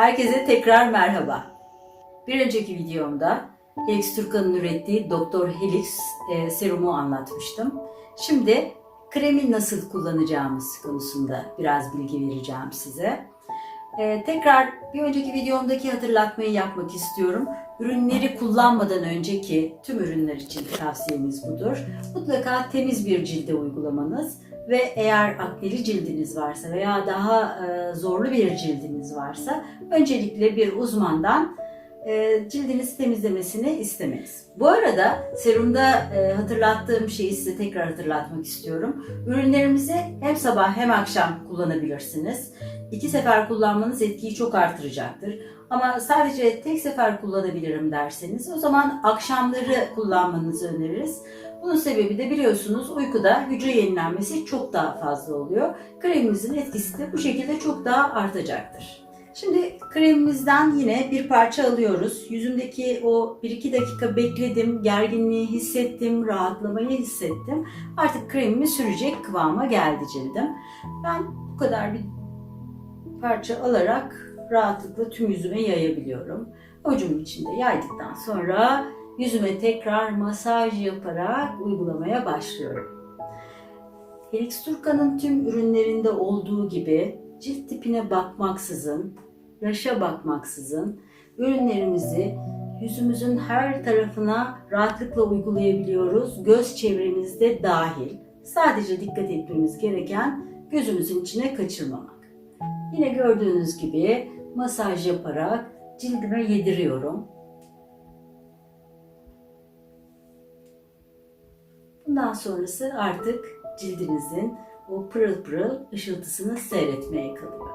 Herkese tekrar merhaba. Bir önceki videomda Helix Turkan'ın ürettiği Doktor Helix e, serumu anlatmıştım. Şimdi kremi nasıl kullanacağımız konusunda biraz bilgi vereceğim size. E, tekrar bir önceki videomdaki hatırlatmayı yapmak istiyorum. Ürünleri kullanmadan önceki tüm ürünler için tavsiyemiz budur. Mutlaka temiz bir cilde uygulamanız ve eğer akneli cildiniz varsa veya daha e, zorlu bir cildiniz varsa öncelikle bir uzmandan e, cildinizi temizlemesini istemeyiz. Bu arada serumda e, hatırlattığım şeyi size tekrar hatırlatmak istiyorum. Ürünlerimizi hem sabah hem akşam kullanabilirsiniz. İki sefer kullanmanız etkiyi çok artıracaktır. Ama sadece tek sefer kullanabilirim derseniz o zaman akşamları kullanmanızı öneririz. Bunun sebebi de biliyorsunuz uykuda hücre yenilenmesi çok daha fazla oluyor. Kremimizin etkisi de bu şekilde çok daha artacaktır. Şimdi kremimizden yine bir parça alıyoruz. Yüzümdeki o 1-2 dakika bekledim, gerginliği hissettim, rahatlamayı hissettim. Artık kremimi sürecek kıvama geldi cildim. Ben bu kadar bir parça alarak rahatlıkla tüm yüzüme yayabiliyorum. Avucumun içinde yaydıktan sonra yüzüme tekrar masaj yaparak uygulamaya başlıyorum. Helix Turca'nın tüm ürünlerinde olduğu gibi cilt tipine bakmaksızın, yaşa bakmaksızın ürünlerimizi yüzümüzün her tarafına rahatlıkla uygulayabiliyoruz. Göz çevremizde dahil. Sadece dikkat etmemiz gereken gözümüzün içine kaçırmamak. Yine gördüğünüz gibi masaj yaparak cildime yediriyorum. Bundan sonrası artık cildinizin o pırıl pırıl ışıltısını seyretmeye kalıyor.